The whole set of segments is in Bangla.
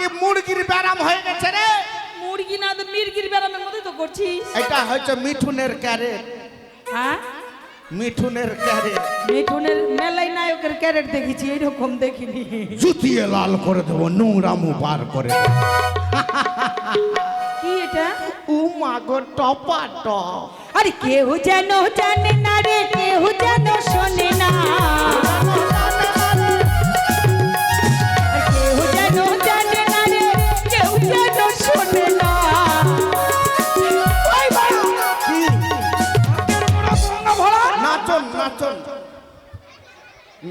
ব্যারাম হয়ে গেছে রে। মুরগি না তো মির্গির ব্যারামের মধ্যে তো করছিস। এটা হচ্ছে মিঠুনের ক্যারেট। হ্যাঁ? মিঠুনের ক্যারেট। মিঠুনের মেলাই নায়কের ক্যারেট দেখেছি এইরকম দেখিনি। জুতিয়ে লাল করে দেবো নোংরামু পার করে কি এটা? ও মাগো টপা টপ আরে কেউ যেন জানে না রে কেউ যেন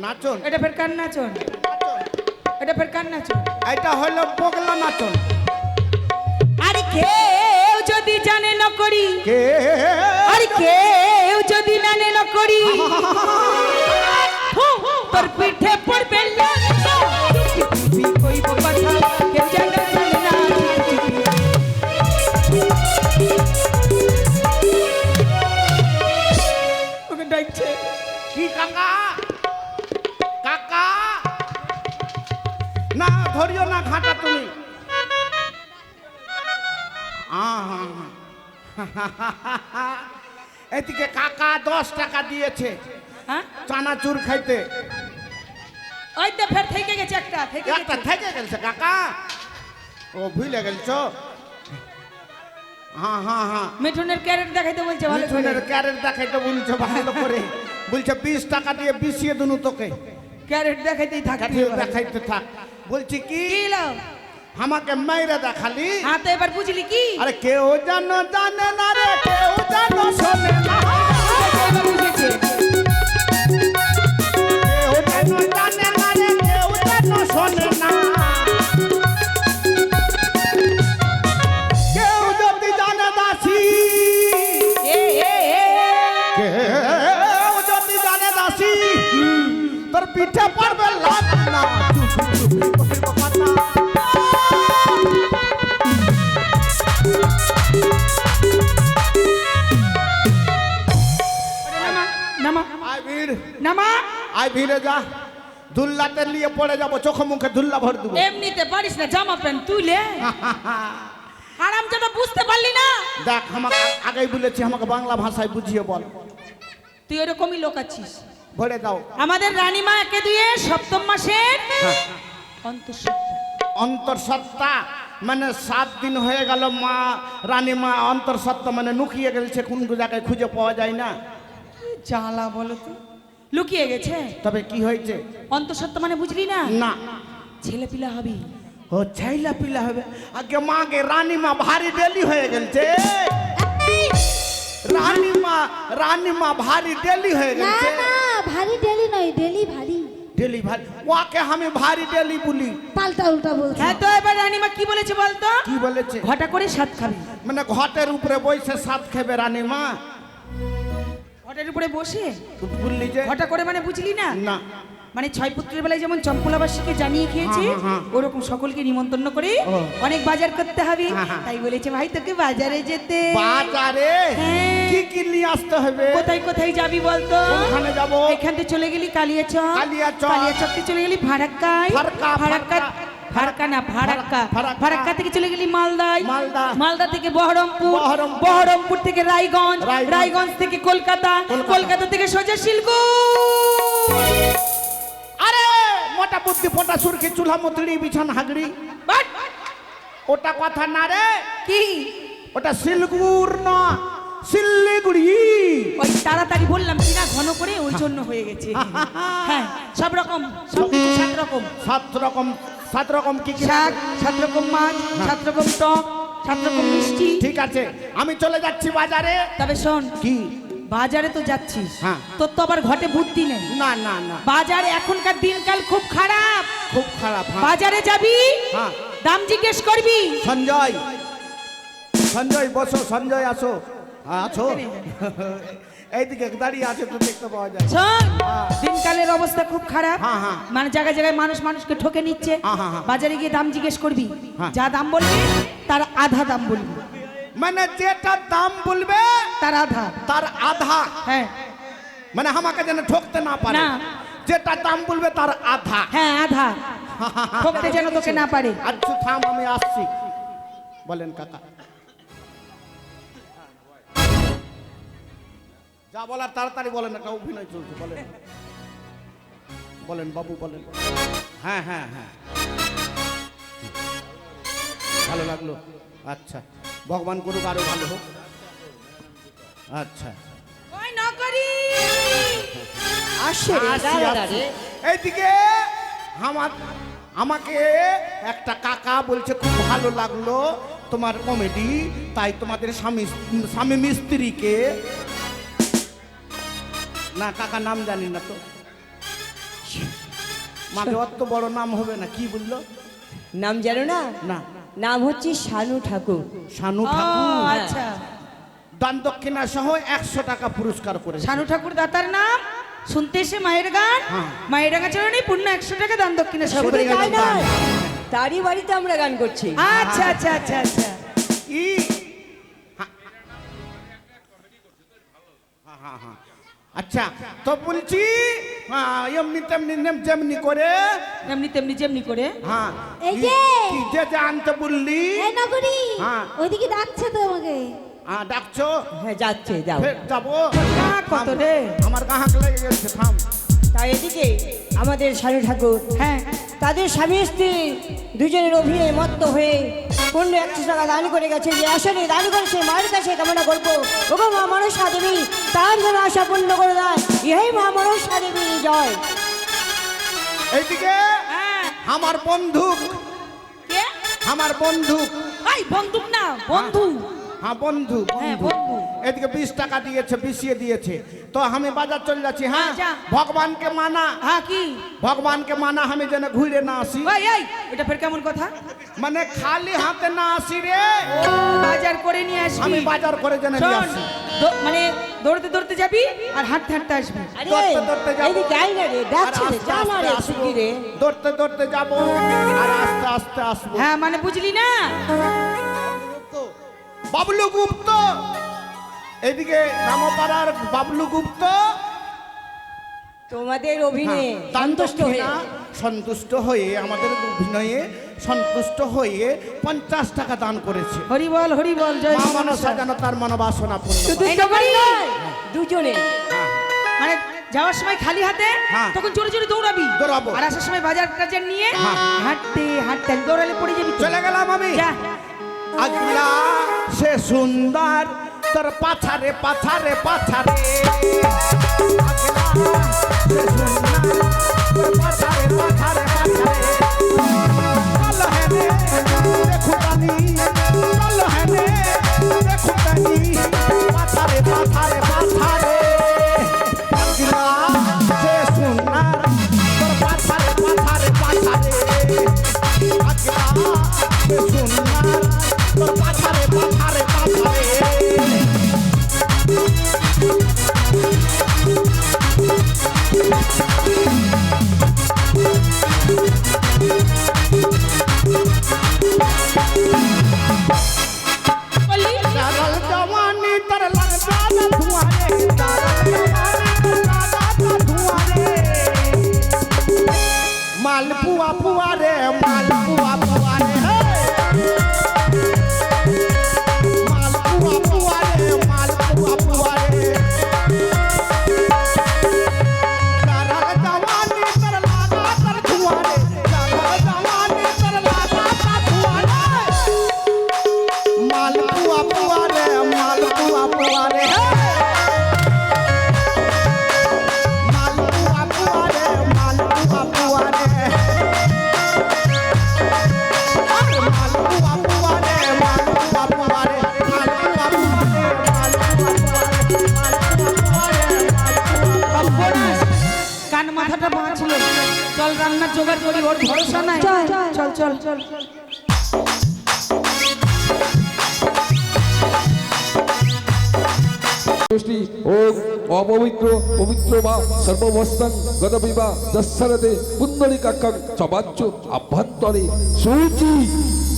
নাচন। এটা ফের কার নাচন? এটা ফের কার নাচন? এটা হলো পগলা নাচন। আরে কেউ যদি জানে না করি কে আরে কেউ যদি জানে না করি হু, তোর পিঠে পড়বে কথা, কেউ জানে ডাকছে। কি কাকা? না ধরিও না ঘাটা তুমি। এদিকে কাকা দশ টাকা দিয়েছে। হ্যাঁ? চানাচুর খাইতে। ওই তো ফের থেকে গেছে একটা থেকে একটা থেকে গেছে কাকা। ও ভুলে গেলছ হ্যাঁ হ্যাঁ হ্যাঁ মিঠুনের ক্যারেট দেখাইতে বলছে ভালো করে। মিঠুনের ক্যারেট দেখাইতে বলছো ভালো করে। বলছে বিশ টাকা দিয়ে দুনু তোকে। ক্যারেট দেখাইতেই দেখাইতে থাক। বলছি কি? আমাকে মাইরে দেখালি? হ্যাঁ তো এবার বুঝলি কি? আরে কেউ জানো জানে না রে কেউ জানো শোনে না। কেউ জানো জানে না রে কেউ জানো শোনে না। তোর পিঠে পড়বে লাভ না। আয় ভিড়ে যা দুল্লাতে নিয়ে পড়ে যাব চোখ মুখে দুল্লা ভর দেবো। এমনিতে পারিস না জামা প্যান্ট তুলে আরাম যেন বুঝতে পারলি না? দেখ আমাকে আগেই বলেছি আমাকে বাংলা ভাষায় বুঝিয়ে বল। তুই এরকমই লোক আছিস। ভরে দাও। আমাদের রানীমা একে দিয়ে সপ্তম মাসের হ্যাঁ। অন্তঃসত্ত্বা। অন্তর্সত্ত্বা মানে সাত দিন হয়ে গেল মা রানী মা অন্তর্সত্ত্বা মানে নুকিয়ে গেছে কোন জায়গায় খুঁজে পাওয়া যায় না। জ্বালা বলো তো। লুকিয়ে গেছে। তবে কি হয়েছে? অন্তঃসত্ত্বা মানে বুঝলি না? না। ছেলে পিলা হবি। ও ছাইলা পিলা হবে। আগে মাকে রানী মা ভারী ডেলি হয়ে গেছে রানী মা রানী মা ভারী ডেলি হয়ে না গেছে না ভারী ডেলি নয় ডেলি ভারী। ডেলি ভারী। ওকে আমি ভারী ডেলি বলি। পাল্টা উল্টা বলছে। হ্যাঁ তো এবার রানীমা কি বলেছে বলতো? কি বলেছে? ঘটা করে সাত খাবে। মানে ঘটের উপরে বসে সাত খেবে রানী মা ঘটের উপরে বসে? যে ঘটা করে মানে বুঝলি না? না। মানে ছয় পুত্রের বেলায় যেমন চম্পলাবাসীকে জানিয়ে খেয়েছে হ্যাঁ, হ্যাঁ, ওরকম সকলকে নিমন্ত্রণ করে অনেক বাজার করতে হবে। হ্যাঁ, হ্যাঁ। তাই বলেছে ভাই তোকে বাজারে যেতে বাজারে? হ্যাঁ। কি কি নিয়ে আসতে হবে? কোথায় কোথায় যাবি বলতো? কোনখানে যাব? এখান থেকে চলে গেলি কালিয়াচক। কালিয়াচক। কালিয়াচক চলে গেলি ভাড়াক্কায় ফারাক্কা, ফারাক্কা না ফারাক্কা ফারাক্কা। থেকে চলে গেলি মালদায় মালদা। মালদা থেকে বহরমপুর বহরমপুর। থেকে রায়গঞ্জ রায়গঞ্জ। থেকে কলকাতা কলকাতা। থেকে সোজা শিলগুড় আরে মোটা বুদ্ধি ফোটা সুরকি চুলা মুতড়ি বিছান হাগড়ি! ওটা কথা না রে কি ওটা শিলগুড় না শিলিগুড়ি ওই তাড়াতাড়ি বললাম কি না ঘন করে? ওই জন্য হয়ে গেছে। হ্যাঁ সব রকম সব কিছু সাত রকম। সাত রকম সাত রকম কি কি শাক সাত রকম মাছ সাত রকম টক সাত রকম মিষ্টি। ঠিক আছে আমি চলে যাচ্ছি বাজারে। তবে শোন কি? বাজারে তো যাচ্ছিস। হ্যাঁ। তোর তো আবার ঘটে বুদ্ধি নেই। না না না। বাজারে এখনকার দিনকাল খুব খারাপ। খুব খারাপ হ্যাঁ। বাজারে যাবি? হ্যাঁ। দাম জিজ্ঞেস করবি? সঞ্জয়। সঞ্জয় বসো সঞ্জয় আসো। হ্যাঁ, আছো? এইদিকে দাঁড়িয়ে আছে তো দেখতে পাওয়া যায়। শোন দিনকালের অবস্থা খুব খারাপ। হ্যাঁ, হ্যাঁ। মানে জায়গায় জায়গায় মানুষ মানুষকে ঠকে নিচ্ছে। হ্যাঁ। বাজারে গিয়ে দাম জিজ্ঞেস করবি। যা দাম বলবি তার আধা দাম বলবি। মানে যেটা দাম বলবে তার আধা। তার আধা। হ্যাঁ। মানে আমাকে যেন ঠকতে না পারে। যেটা দাম বলবে তার আধা। হ্যাঁ আধা। ঠকতে যেন তোকে না পারে। আচ্ছা থাম আমি আসছি। বলেন কাকা। যা বলার তাড়াতাড়ি বলেন একটা অভিনয় চলছে বলেন। বলেন বাবু বলেন। হ্যাঁ হ্যাঁ হ্যাঁ। ভালো লাগল। আচ্ছা ভগবান করুক আরও ভালো হোক। আচ্ছা। এইদিকে আমার আমাকে একটা কাকা বলছে খুব ভালো লাগল তোমার কমেডি তাই তোমাদের স্বামী স্বামী মিস্ত্রিকে না কাকা নাম জানি না তো। মাকে অত বড় নাম হবে না কি বলল? নাম জানো না? না। নাম হচ্ছে শানু ঠাকুর। শানু ঠাকুর। আচ্ছা। দান দক্ষিণা সহ একশো টাকা পুরস্কার করেছে। শানু ঠাকুর দাতার নাম? শুনতে এসে মায়ের গান? হ্যাঁ। মায়ের ডাঙা চরণে পূর্ণ একশো টাকা দান দক্ষিণে করে। নয় তারই বাড়িতে আমরা গান করছি। আচ্ছা আচ্ছা আচ্ছা আচ্ছা। ই। হ্যাঁ। হ্যাঁ, হ্যাঁ, হ্যাঁ। আচ্ছা তো বলছি হ্যাঁ, এমনি তেমনি নেম- যেমনি করে। তেমনি তেমনি যেমনি করে। হ্যাঁ এই যে! কি যে আনতে বললি। এই নগরী হ্যাঁ। ওইদিকে ডাকছে তো আমাকে। হ্যাঁ ডাকছো? হ্যাঁ যাচ্ছে যাও। ফের যাব। কাক কত রে? আমার গাহাক লেগে গেছে থাম। তাই এদিকে আমাদের স্বামী ঠাকুর। হ্যাঁ তাদের স্বামী স্ত্রী দুজনের অভিনয় মত্ত হয়ে পূর্ণ একশো টাকা দান করে গেছে যে আসলে দান করেছে মায়ের কাছে কামনা করব ওগো মা মনসা দেবী তার যেন আশা পূর্ণ করে দেয়। ইহাই মা মনসা দেবী জয়। এইদিকে? হ্যাঁ। আমার বন্ধুক আমার বন্ধু ভাই বন্দুক না বন্ধু। হ্যাঁ বন্ধু হ্যাঁ, বন্ধু। এদিকে বিশ টাকা দিয়েছে বিশিয়ে দিয়েছে। তো আমি বাজার চলে যাচ্ছি হ্যাঁ? ভগবানকে মানা। হ্যাঁ কি? ভগবানকে মানা আমি যেন ঘুরে না আসি। এটা ফের কেমন কথা? মানে খালি হাতে না আসি রে। বাজার করে নিয়ে আসি আমি বাজার করে যেন নিয়ে আসি। মানে দৌড়তে দৌড়তে যাবি আর হাঁটতে হাঁটতে আসবি। দৌড়তে দৌড়তে যাব। আই না রে ডাকছে রে। দৌড়তে দৌড়তে যাব। আর আস্তে আস্তে আসব। হ্যাঁ মানে বুঝলি না? বাবলু গুপ্ত। এদিকে রামপাড়ার বাবলু গুপ্ত। তোমাদের অভিনয়ে হ্যাঁ, সন্তুষ্ট হয়ে সন্তুষ্ট হয়ে আমাদের অভিনয়ে সন্তুষ্ট হয়ে পঞ্চাশ টাকা দান করেছে। হরি বল হরি বল জয় মনসা। যেন তার মনোবাসনা পূর্ণ। নয়, দুজনে। হ্যাঁ, মানে যাওয়ার সময় খালি হাতে হ্যাঁ। তখন জোরে জোরে দৌড়াবি। দৌড়াবো। আর আসার সময় বাজার টাজার নিয়ে হ্যাঁ। হাঁটতে হাঁটতে দৌড়ালে পড়ে যাবি চলে গেলাম আমি। যা। আগলা সে সুন্দর। তোর পাছারে পাছারে পাছারে। আগলা সে সুন্দর। তোর পাছারে মাথাটা বাঁচলো চল রান্নার জোগাড় করি ওর ভরসা নাই। চল, চল। চল চল গোষ্ঠী ওম অপবিত্র পবিত্র বা সর্ববস্তং গতবিবা দশরথে পুণ্ডরিকাক্ষং চবাচ্য আভ্যন্তরে সূচি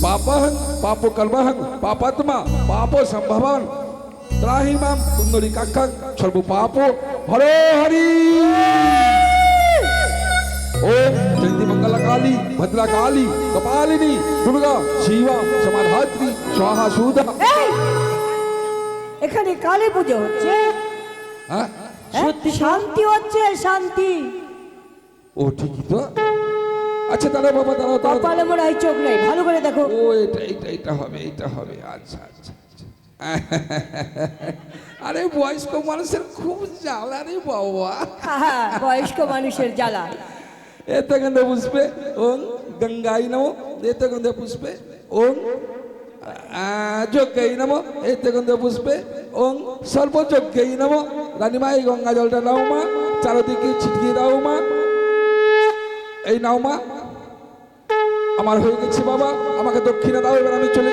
পাপহং পাপ পাপাত্মা পাপ সম্ভবান ত্রাহি মাম পুণ্ডরিকাক্ষং সর্ব পাপ হরে হরি। ओम जयंती मंगला काली भद्रा काली कपालिनी दुर्गा शिवा समाधात्री स्वाहा सुधा এই এখানে কালী পুজো হচ্ছে হ্যাঁ সত্যি শান্তি হচ্ছে শান্তি ও ঠিকই তো আচ্ছা দাঁড়াও বাবা দাঁড়াও দাঁড়াও কপালে মোড় এই চোখ নেই ভালো করে দেখো ও এটা এটা এটা হবে এটা হবে আচ্ছা আচ্ছা আচ্ছা। আরে বয়স্ক মানুষের খুব জ্বালা রে বাবা হ্যাঁ, বয়স্ক মানুষের জ্বালা পুষ্পে, ওং গঙ্গাই নমো, এতে গন্ধে পুষ্পে, ওং যজ্ঞাই নমো, এতে গন্ধে পুষ্পে, ওং সর্বযজ্ঞাই নমো। রানীমা এই গঙ্গা জলটা নাও মা, চারদিকে ছিটিয়ে দাও মা। এই নাও মা। আমার হয়ে গেছে বাবা, আমাকে দক্ষিণে দাও, এবার আমি চলে।